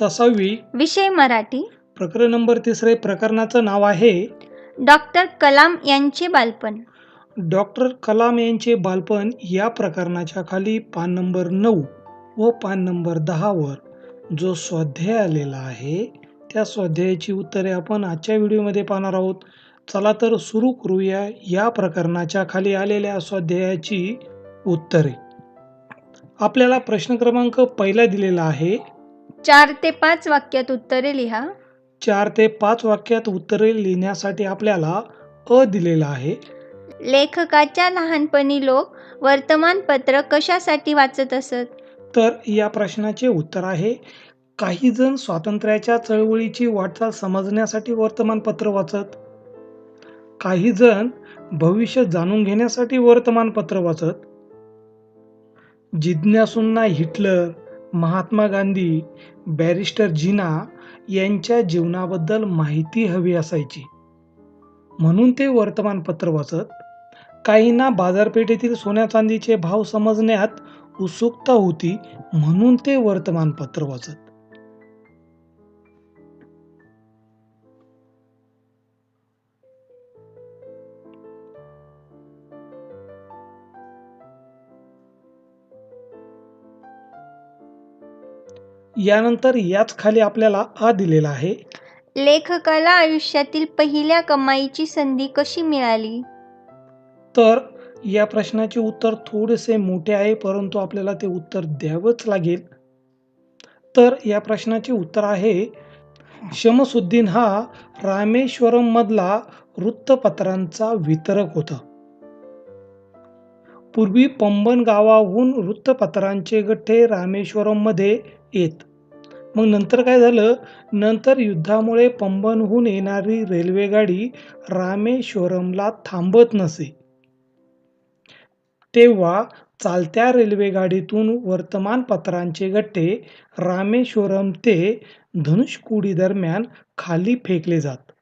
इयत्ता सहावी विषय मराठी. प्रकरण नंबर तिसरे प्रकरणाचं नाव आहे डॉक्टर कलाम यांचे बालपण. डॉक्टर कलाम यांचे बालपण या प्रकरणाच्या खाली पान नंबर नऊ व पान नंबर दहावर जो स्वाध्याय आलेला आहे त्या स्वाध्यायाची उत्तरे आपण आजच्या व्हिडिओमध्ये पाहणार आहोत. चला तर सुरू करूया या प्रकरणाच्या खाली आलेल्या स्वाध्यायाची उत्तरे. आपल्याला प्रश्न क्रमांक पहिला दिलेला आहे चार ते पाच वाक्यात उत्तरे लिहा. चार ते पाच वाक्यात उत्तरे लिहिण्यासाठी आपल्याला अ दिलेला आहे. लेखकाच्या लहानपणी लोक वर्तमानपत्र कशासाठी वाचत असत? तर या प्रश्नाचे उत्तर आहे काही जण स्वातंत्र्याच्या चळवळीची वाटचाल समजण्यासाठी वर्तमानपत्र वाचत. काही जण भविष्य जाणून घेण्यासाठी वर्तमानपत्र वाचत. जिज्ञासूंना हिटलर महात्मा गांधी बॅरिस्टर जिना यांच्या जीवनाबद्दल माहिती हवी असायची. म्हणून ते वर्तमानपत्र वाचत काहींना बाजारपेठेतील सोन्या चांदीचे भाव समजण्यात उत्सुकता होती म्हणून ते वर्तमानपत्र वाचत. यानंतर याच खाली आपल्याला आ दिलेला आहे. लेखकाला आयुष्यातील पहिल्या कमाईची संधी कशी मिळाली? तर या प्रश्नाचे उत्तर थोडेसे मोठे आहे परंतु आपल्याला ते उत्तर द्यावंच लागेल. तर या प्रश्नाचे उत्तर आहे शमसुद्दीन हा रामेश्वरम मधला वृत्तपत्रांचा वितरक होता. पूर्वी पंबन गावाहून वृत्तपत्रांचे गठ्ठे रामेश्वरममध्ये येत. मग नंतर काय झालं? नंतर युद्धामुळे पंबनहून येणारी रेल्वेगाडी रामेश्वरमला थांबत नसे. तेव्हा चालत्या रेल्वेगाडीतून वर्तमानपत्रांचे गट्टे रामेश्वरम ते धनुषकुडी दरम्यान खाली फेकले जात.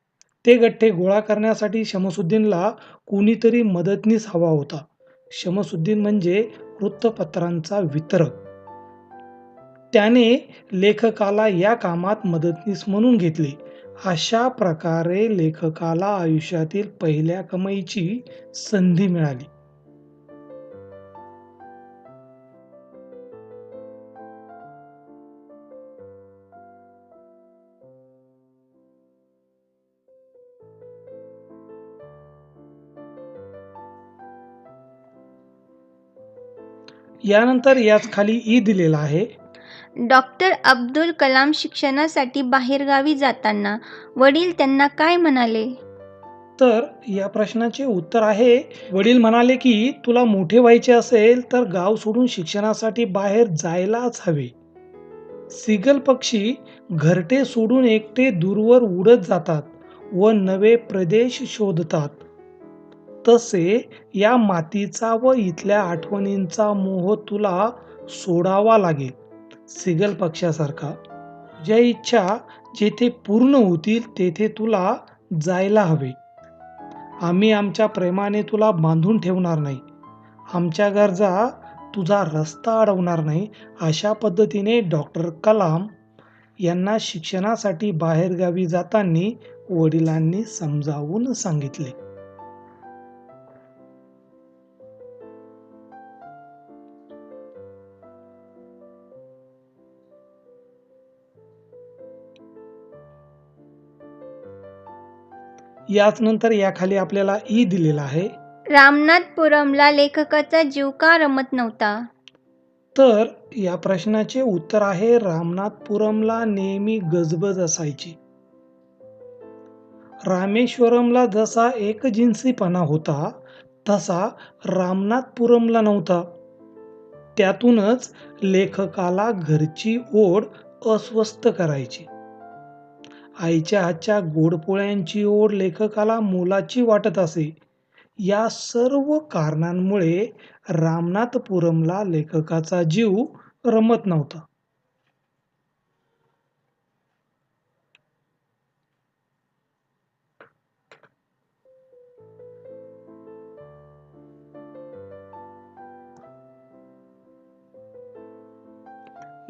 ते गट्टे गोळा करण्यासाठी शमसुद्दीनला कोणीतरी मदतनीस हवा होता. शमसुद्दीन म्हणजे वृत्तपत्रांचा वितरक. त्याने लेखकाला या कामात मदतनीस म्हणून घेतले. अशा प्रकारे लेखकाला आयुष्यातील पहिल्या कमाईची संधी मिळाली. यानंतर याच खाली ई दिलेला आहे. डॉक्टर अब्दुल कलाम शिक्षणासाठी बाहेरगावी जाताना वडील त्यांना काय म्हणाले? तर या प्रश्नाचे उत्तर आहे वडील म्हणाले की तुला मोठे व्हायचे असेल तर गाव सोडून शिक्षणासाठी बाहेर जायलाच हवे. सिगल पक्षी घरटे सोडून एकटे दूरवर उडत जातात व नवे प्रदेश शोधतात. तसे या मातीचा व इथल्या आठवणींचा मोह तुला सोडावा लागेल. सिगल पक्षासारखा. ज्या इच्छा जेथे पूर्ण होतील तेथे तुला जायला हवे. आम्ही आमच्या प्रेमाने तुला बांधून ठेवणार नाही. आमच्या गरजा तुझा रस्ता अडवणार नाही अशा पद्धतीने डॉक्टर कलाम यांना शिक्षणासाठी बाहेरगावी जाताना वडिलांनी समजावून सांगितले. याच नंतर याखाली आपल्याला ई दिलेला आहे. रामनाथपुरमला लेखकाचा जीव का रमत नव्हता? तर या प्रश्नाचे उत्तर आहे रामनाथपुरमला नेहमी गजबज असायची. रामेश्वरमला जसा एकजिन्सीपणा होता तसा रामनाथपुरमला नव्हता. त्यातूनच लेखकाला घरची ओढ अस्वस्थ करायची. आईच्या हातच्या गोडपोळ्यांची ओढ लेखकाला मोलाची वाटत असे. या सर्व कारणांमुळे रामनाथपुरमला लेखकाचा जीव रमत नव्हता.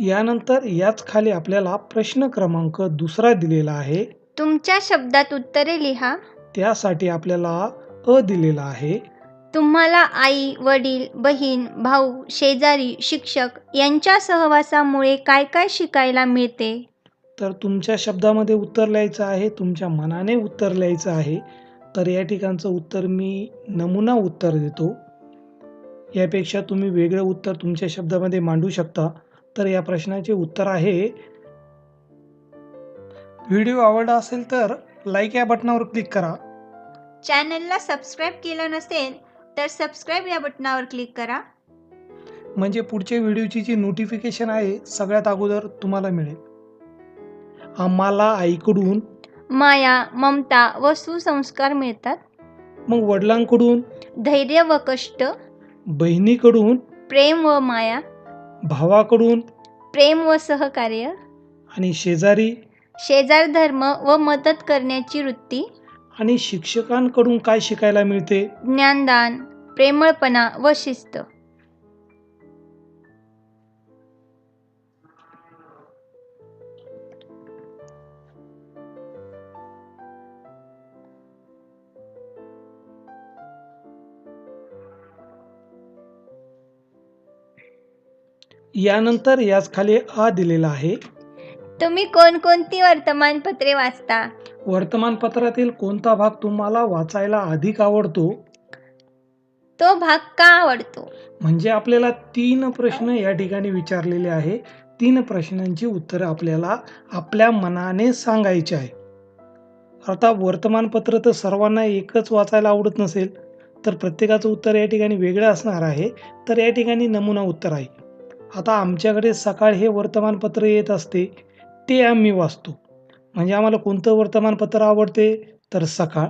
यानंतर याच खाली आपल्याला प्रश्न क्रमांक दुसरा दिलेला आहे. तुमच्या शब्दात उत्तरे लिहा. त्यासाठी आपल्याला अ दिलेला आहे. तुम्हाला आई वडील बहीण भाऊ शेजारी शिक्षक यांच्या सहवासामुळे काय काय शिकायला मिळते? तर तुमच्या शब्दामध्ये उत्तर लिहायचं आहे तुमच्या मनाने उत्तर लिहायचं आहे. तर या ठिकाणचं उत्तर मी नमुना उत्तर देतो. यापेक्षा तुम्ही वेगळं उत्तर तुमच्या शब्दामध्ये मांडू शकता. तर या प्रश्नाचे उत्तर आहे. व्हिडिओ आवडला असेल तर लाईक या बटनावर क्लिक करा. चॅनलला सबस्क्राईब केलं नसेल तर सबस्क्राईब या बटनावर क्लिक करा. म्हणजे पुढच्या व्हिडिओची जी नोटिफिकेशन आहे सगळ्यात अगोदर तुम्हाला मिळेल. आम्हाला आईकडून माया ममता व सुसंस्कार मिळतात. मग वडिलांकडून धैर्य व कष्ट. बहिणीकडून प्रेम व माया. भावाकडून प्रेम व सहकार्य आणि शेजारी शेजार धर्म व मदत करण्याची वृत्ती आणि शिक्षकांकडून काय शिकायला मिळते? ज्ञानदान प्रेमळपणा व शिस्त. यानंतर याच खाली आ दिलेला आहे. तुम्ही कोणकोणती वर्तमानपत्रे वाचता? वर्तमानपत्रातील कोणता भाग तुम्हाला वाचायला अधिक आवडतो? तो भाग का आवडतो? म्हणजे आपल्याला तीन प्रश्न या ठिकाणी विचारलेले आहे. तीन प्रश्नांची उत्तरं आपल्याला आपल्या मनाने सांगायची आहे. आता वर्तमानपत्र तर सर्वांना एकच वाचायला आवडत नसेल तर प्रत्येकाचं उत्तर या ठिकाणी वेगळं असणार आहे. तर या ठिकाणी नमुना उत्तर आहे. आता आमच्याकडे सकाळ हे वर्तमानपत्र येत असते ते आम्ही वाचतो. म्हणजे आम्हाला कोणतं वर्तमानपत्र आवडते? तर सकाळ.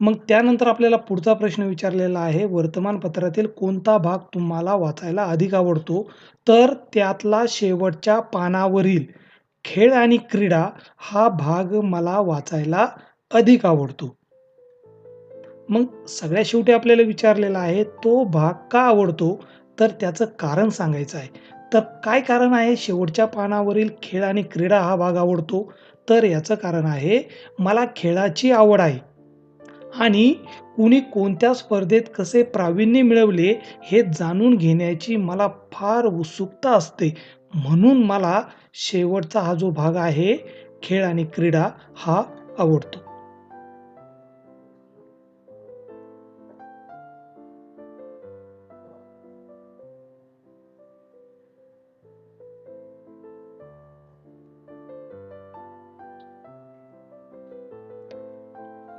मग त्यानंतर आपल्याला पुढचा प्रश्न विचारलेला आहे वर्तमानपत्रातील कोणता भाग तुम्हाला वाचायला अधिक आवडतो? तर त्यातला शेवटच्या पानावरील खेळ आणि क्रीडा हा भाग मला वाचायला अधिक आवडतो. मग सगळ्या शेवटी आपल्याला विचारलेला आहे तो भाग का आवडतो? तर त्याचं कारण सांगायचं आहे. तर काय कारण आहे? शेवटच्या पानावरील खेळ आणि क्रीडा हा भाग आवडतो. तर याचं कारण आहे मला खेळाची आवड आहे. आणि कुणी कोणत्या स्पर्धेत कसे प्रावीण्य मिळवले हे जाणून घेण्याची मला फार उत्सुकता असते. म्हणून मला शेवटचा हा जो भाग आहे खेळ आणि क्रीडा हा आवडतो.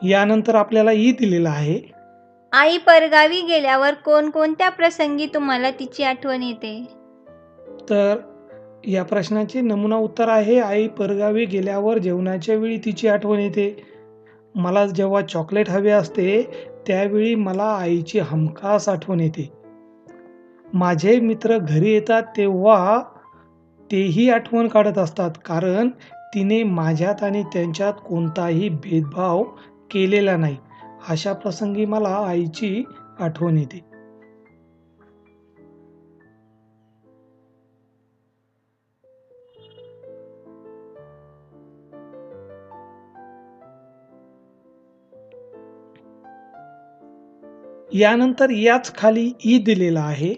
यानंतर आपल्याला ई दिलेला आहे. आई परगावी गेल्यावर कोणकोणत्या प्रसंगी तुम्हाला तिची आठवण येते? तर या प्रश्नाचे नमुना उत्तर आहे आई परगावी गेल्यावर जेवणाच्या वेळी तिची आठवण येते. मला जेव्हा चॉकलेट हवे असते त्यावेळी मला आईची हमखास आठवण येते. माझे मित्र घरी येतात तेव्हा तेही आठवण काढत असतात कारण तिने माझ्यात आणि त्यांच्यात कोणताही भेदभाव केलेला नाही. अशा प्रसंगी मला आईची आठवण येते. यानंतर याच खाली ई दिलेला आहे.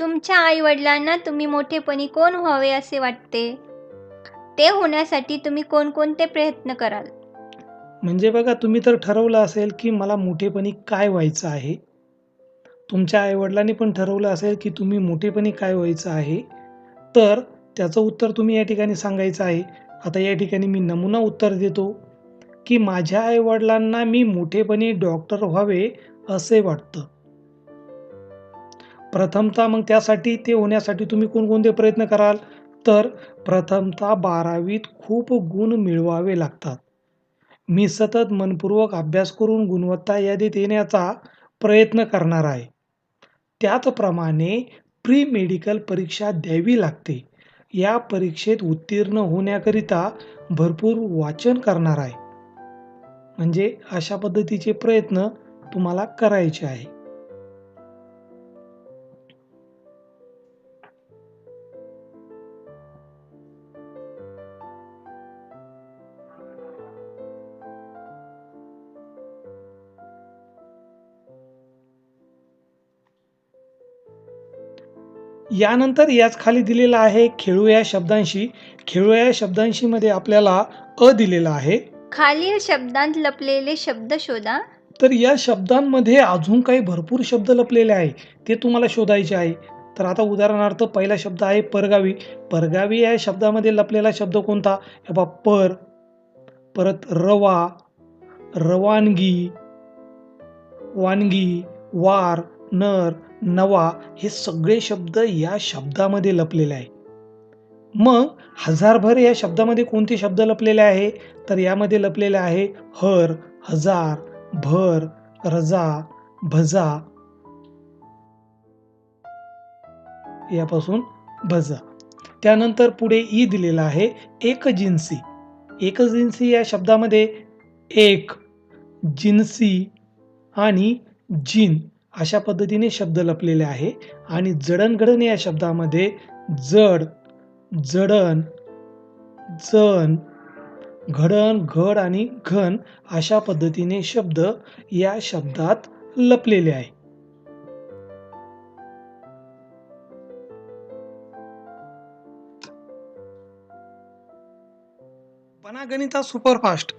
तुमच्या आई वडिलांना तुम्ही मोठेपणी कोण व्हावे असे वाटते? ते होण्यासाठी तुम्ही कोणकोणते प्रयत्न कराल? म्हणजे बघा तुम्ही तर ठरवलं असेल की मला मोठेपणी काय व्हायचं आहे. तुमच्या आईवडिलांनी पण ठरवलं असेल की तुम्ही मोठेपणी काय व्हायचं आहे. तर त्याचं उत्तर तुम्ही या ठिकाणी सांगायचं आहे. आता या ठिकाणी मी नमुना उत्तर देतो की माझ्या आईवडिलांना मी मोठेपणी डॉक्टर व्हावे असे वाटतं. प्रथमतः मग त्यासाठी ते होण्यासाठी तुम्ही कोणकोणते प्रयत्न कराल? तर प्रथमतः बारावीत खूप गुण मिळवावे लागतात. मी सतत मनपूर्वक अभ्यास करून गुणवत्ता यादीत येण्याचा प्रयत्न करणार आहे. त्याचप्रमाणे प्री मेडिकल परीक्षा द्यावी लागते. या परीक्षेत उत्तीर्ण होण्याकरिता भरपूर वाचन करणार आहे. म्हणजे अशा पद्धतीचे प्रयत्न तुम्हाला करायचे आहे. यानंतर याच खाली दिलेला आहे खेळू या शब्दांशी. खेळू या शब्दांशी मध्ये आपल्याला अ दिलेला आहे. खालील शब्दांत लपलेले शब्द शोधा. तर या शब्दांमध्ये अजून काही भरपूर शब्द लपलेले आहे. ते तुम्हाला शोधायचे आहे. तर आता उदाहरणार्थ पहिला शब्द आहे परगावी. परगावी या शब्दामध्ये लपलेला शब्द कोणता? हे बा पर. परत रवा. रवानगी. वानगी. वार. नर. नवा हे सगळे शब्द या शब्दामध्ये लपलेले आहे. मग हजारभर या शब्दामध्ये कोणते शब्द लपलेले आहे? तर यामध्ये लपलेले आहे हर हजार भर रजा भजा. यापासून भजा. त्यानंतर पुढे ई दिलेला आहे एक जिन्सी एक जिन्सी या शब्दामध्ये एक जिन्सी आणि जिन. अशा पद्धतीने शब्द लपलेले आहे. आणि जडणघडण या शब्दामध्ये जड जडण जण घडण घड आणि घन अशा पद्धतीने शब्द या शब्दात लपलेले आहे. पनागणिता सुपरफास्ट.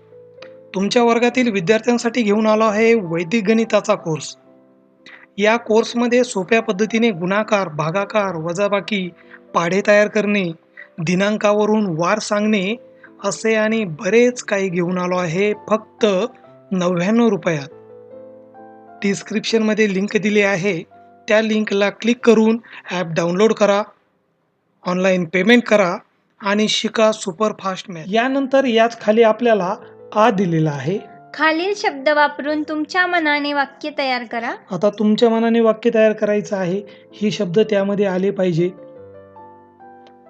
तुमच्या वर्गातील विद्यार्थ्यांसाठी घेऊन आलो आहे वैदिक गणिताचा कोर्स या कोर्समध्ये सोप्या पद्धतीने गुणाकार भागाकार वजाबाकी पाढे तयार करणे दिनांकावरून वार सांगणे असे आणि बरेच काही घेऊन आलो आहे फक्त नव्याण्णव रुपयात. डिस्क्रिप्शनमध्ये लिंक दिली आहे. त्या लिंकला क्लिक करून ॲप डाउनलोड करा ऑनलाईन पेमेंट करा आणि शिका सुपरफास्ट मॅथ यानंतर याच खाली आपल्याला आ दिलेला आहे. खालील शब्द वापरून तुमच्या मनाने वाक्य तयार करा. आता तुमच्या मनाने वाक्य तयार करायचं आहे हे शब्द त्यामध्ये आले पाहिजे.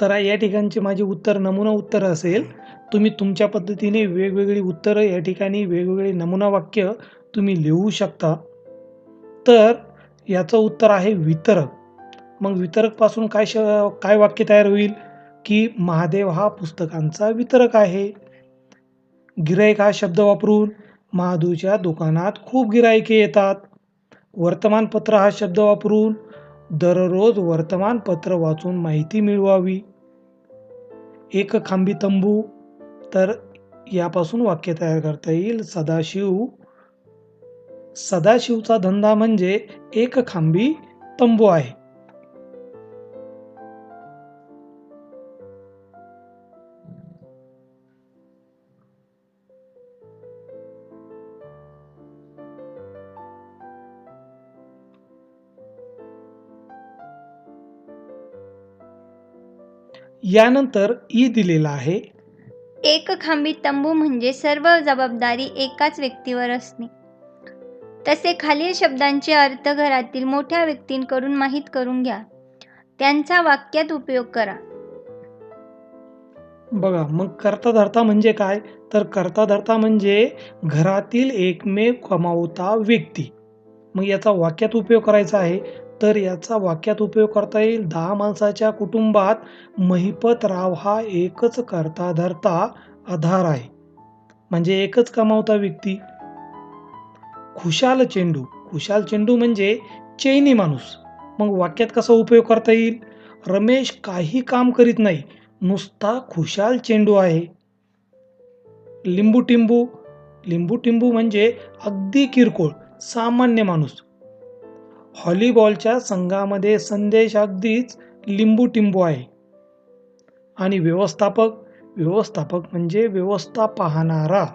तर या ठिकाणचे माझे उत्तर नमुना उत्तर असेल. तुम्ही तुमच्या पद्धतीने वेगवेगळी उत्तरं या ठिकाणी वेगवेगळे नमुना वाक्य तुम्ही लिहू शकता. तर याचं उत्तर आहे वितरक. मग वितरकपासून काय श काय वाक्य तयार होईल? की महादेव हा पुस्तकांचा वितरक आहे. गिरायक हा शब्द वापरून महादूच्या दुकानात खूप गिरायके येतात. वर्तमानपत्र हा शब्द वापरून दररोज वर्तमानपत्र वाचून माहिती मिळवावी. एक खांबी तंबू तर यापासून वाक्य तयार करता येईल. सदाशिव सदाशिवचा धंदा म्हणजे एक खांबी तंबू आहे. यानंतर ई दिलेला आहे. एक खांबी तंबू म्हणजे सर्व जबाबदारी एकाच व्यक्तीवर असणे. तसे खालील शब्दांचे अर्थ घरातील मोठ्या व्यक्तींकडून माहीत करून घ्या. त्यांचा वाक्यात उपयोग करा. बघा मग करता धरता म्हणजे काय? तर करता धरता म्हणजे घरातील एकमेव कमावता व्यक्ती. मग याचा वाक्यात उपयोग करायचा आहे. तर याचा वाक्यात उपयोग करता येईल. दहा माणसाच्या कुटुंबात महिपतराव हा एकच करता धरता आधार आहे. म्हणजे एकच कमावता व्यक्ती. खुशाल चेंडू. खुशाल चेंडू म्हणजे चैनी माणूस. मग वाक्यात कसा उपयोग करता येईल? रमेश काही काम करीत नाही. नुसता खुशाल चेंडू आहे. लिंबू टिंबू. लिंबू टिंबू म्हणजे अगदी किरकोळ सामान्य माणूस. हॉलीबॉलच्या संघामध्ये संदेश अगदीच लिंबू टिंबू आहे. आणि व्यवस्थापक व्यवस्थापक म्हणजे व्यवस्था पाहणारा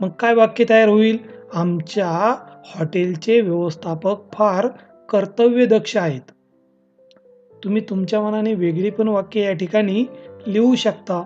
मग काय वाक्य तयार होईल? आमच्या हॉटेलचे व्यवस्थापक फार कर्तव्यदक्ष आहेत. तुम्ही तुमच्या मनाने वेगळी पण वाक्य या ठिकाणी लिहू शकता.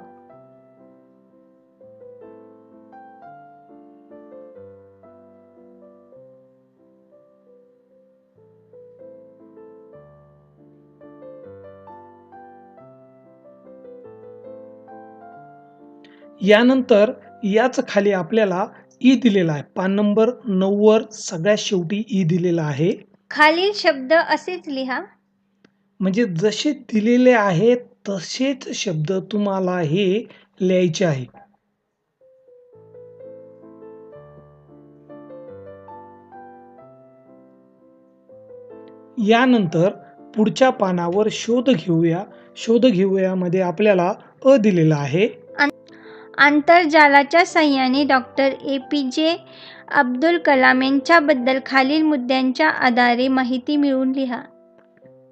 यानंतर याच खाली आपल्याला ई दिलेला आहे. पान नंबर नऊवर सगळ्यात शेवटी ई दिलेला आहे. खालील शब्द असेच लिहा. म्हणजे जसे दिलेले आहेत तसेच शब्द तुम्हाला हे लिहायचे आहे. यानंतर पुढच्या पानावर शोध घेऊया. शोध घेऊयामध्ये आपल्याला अ दिलेला आहे. आंतरजालाच्या साह्याने डॉक्टर ए. पी. जे. अब्दुल कलाम यांच्याबद्दल खालील मुद्द्यांच्या आधारे माहिती मिळवून लिहा.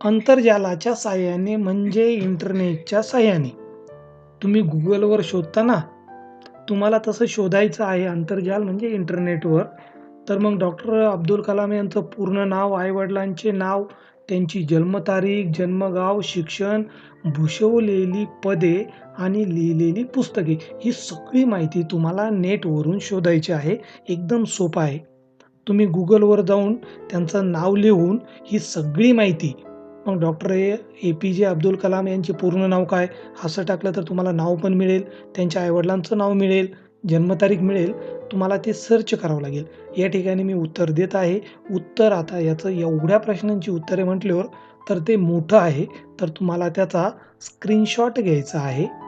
आंतरजालाच्या साह्याने म्हणजे इंटरनेटच्या साह्याने तुम्ही गुगलवर शोधता ना तुम्हाला तसं शोधायचं आहे आंतरजाल म्हणजे इंटरनेटवर. तर मग डॉक्टर अब्दुल कलाम यांचं पूर्ण नाव आईवडिलांचे नाव त्यांची जन्मतारीख जन्मगाव शिक्षण भूषवलेली पदे आणि लिहिलेली पुस्तके ही सगळी माहिती तुम्हाला नेटवरून शोधायची आहे. एकदम सोपं आहे. तुम्ही गुगलवर जाऊन त्यांचं नाव लिहून ही सगळी माहिती मग डॉक्टर ए ए पी जे अब्दुल कलाम यांचे पूर्ण नाव काय असं टाकलं तर तुम्हाला नाव पण मिळेल त्यांच्या आईवडिलांचं नाव मिळेल जन्मतारीख मिळेल तुम्हाला ते सर्च करावं लागेल. या ठिकाणी मी उत्तर देत आहे. उत्तर आता याचं एवढ्या प्रश्नांची उत्तरे म्हटल्यावर तर ते मोठं आहे. तर तुम्हाला त्याचा स्क्रीनशॉट घ्यायचा आहे.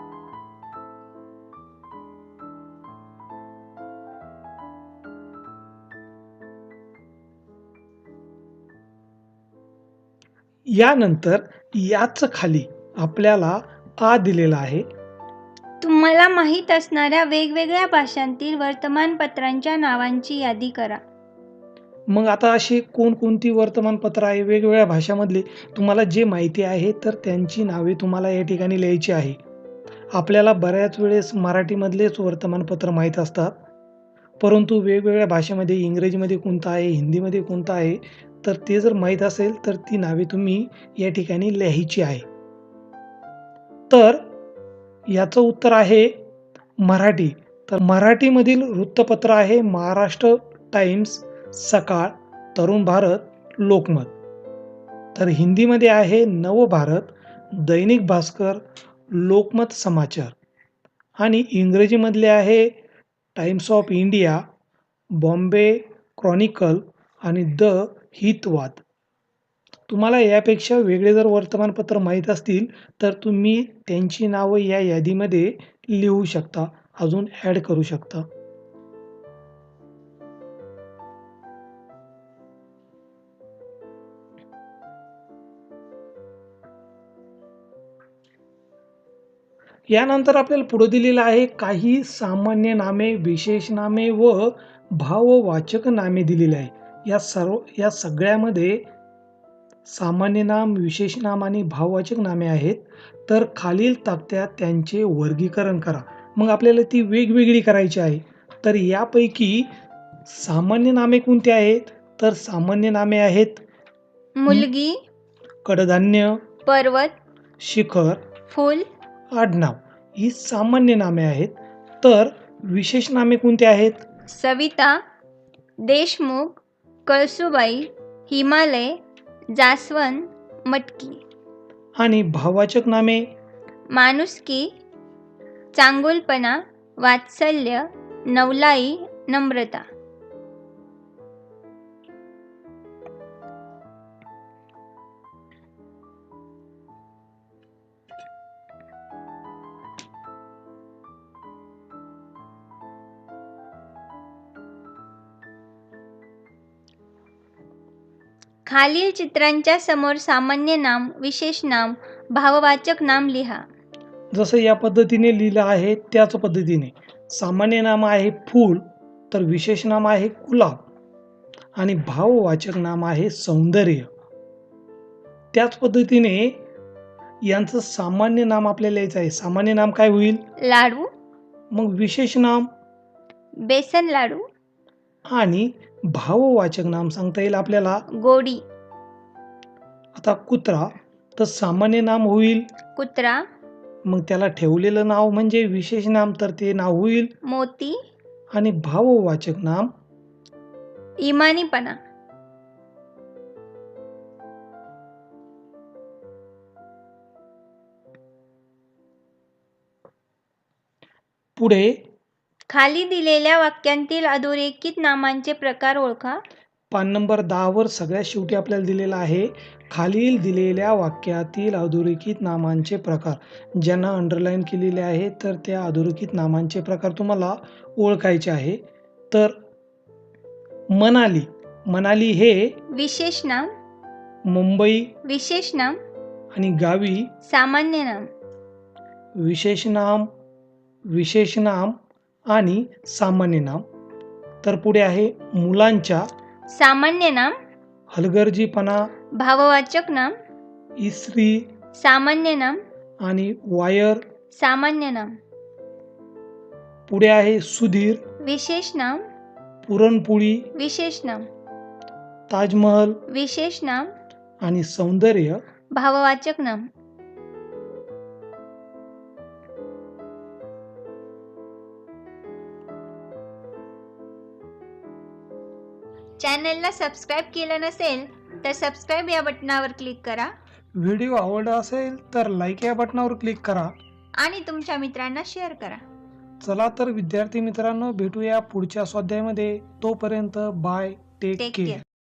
यानंतर याच खाली आपल्याला आ दिलेला आहे. तुम्हाला माहीत असणाऱ्या वेगवेगळ्या भाषांतील वर्तमानपत्रांच्या नावांची यादी करा. मग आता अशी कोणकोणती वर्तमानपत्र आहे? वेगवेगळ्या भाषामधली. तुम्हाला जे माहिती आहे तर त्यांची नावे तुम्हाला या ठिकाणी लिहायची आहे. आपल्याला बऱ्याच वेळेस मराठीमधलेच वर्तमानपत्र माहीत असतात. परंतु वेगवेगळ्या भाषेमध्ये इंग्रजीमध्ये कोणतं आहे हिंदीमध्ये कोणतं आहे तर ते जर माहीत असेल तर ती नावे तुम्ही या ठिकाणी लिहायची आहे. तर याचं उत्तर आहे मराठी. तर मराठीमधील वृत्तपत्र आहे महाराष्ट्र टाइम्स. सकाळ तरुण भारत लोकमत. तर हिंदीमध्ये आहे नवभारत दैनिक भास्कर लोकमत समाचार. आणि इंग्रजीमधले आहे Times of India Bombay Chronicle आणि द हितवाद. तुम्हाला यापेक्षा वेगळे जर वर्तमानपत्र माहीत असतील तर तुम्ही त्यांची नावं या यादीमध्ये लिहू शकता अजून ॲड करू शकता. यानंतर आपल्याला पुढे दिलेलं आहे काही सामान्य नामे विशेष नामे व भाववाचक नामे दिलेली आहे. या सर्व या सगळ्यामध्ये सामान्य नाम विशेष नाम आणि भाववाचक नामे आहेत. तर खालील तक्त्यात त्यांचे वर्गीकरण करा. मग आपल्याला ती वेगवेगळी करायची आहे. तर यापैकी सामान्य नामे कोणती आहेत? तर सामान्य नामे आहेत मुलगी कडधान्य पर्वत शिखर फूल आडनाव ही सामान्य नामे आहेत. तर विशेष नामे कोणती आहेत? सविता देशमुख कळसुबाई हिमालय जास्वंत मटकी. आणि भाववाचक नामे? माणुसकी चांगुलपणा वात्सल्य नवलाई नम्रता. खालील चित्रांच्या समोर सामान्य नाम विशेष नाम भाववाचक नाम लिहा. जसं या पद्धतीने लिहिलं आहे त्याच पद्धतीने. सामान्य नाम आहे फूल तर विशेष नाम आहे गुलाब. आणि भाववाचक नाम आहे सौंदर्य. त्याच पद्धतीने यांचं सामान्य नाम आपल्याला लिहायचं आहे. सामान्य नाम काय होईल? लाडू. मग विशेष नाम? बेसन लाडू. आणि भाववाचक नाम सांगता येईल आपल्याला? गोडी. आता कुत्रा तर सामान्य नाम होईल. कुत्रा. मग त्याला ठेवलेलं नाव म्हणजे विशेष नाम तर ते नाव होईल. मोती. आणि भाववाचक नाम? इमानीपणा. पुढे. खाली दिलेल्या वाक्यांतील अधोरेखित नामांचे प्रकार ओळखा. पान नंबर दहावर सगळ्यात शेवटी आपल्याला दिलेला आहे. खालील दिलेल्या वाक्यातील अधोरेखित नामांचे प्रकार ज्यांना अंडरलाईन केलेले आहे तर त्या अधोरेखित नामांचे प्रकार तुम्हाला ओळखायचे आहे. तर मनाली. मनाली हे विशेष नाम. मुंबई. विशेष नाम. आणि गावी. सामान्य नाम. विशेष नाम विशेष नाम आणि सामान्य नाम. तर पुढे आहे मुलांच्या. सामान्य नाम. हलगर्जीपणा. भाववाचक नाम इस्त्री सामान्य नाम आणि वायर सामान्य नाम. पुढे आहे सुधीर विशेष नाम पुरणपोळी विशेष नाम. ताजमहल विशेष नाम आणि सौंदर्य. भाववाचक नाम. चॅनलला सबस्क्राईब केलं नसेल तर सबस्क्राईब या बटनावर क्लिक करा. व्हिडिओ आवडला असेल तर लाईक या बटनावर क्लिक करा. आणि तुमच्या मित्रांना शेअर करा. चला तर विद्यार्थी मित्रांनो भेटूया पुढच्या स्वाध्यायामध्ये तोपर्यंत bye take take care care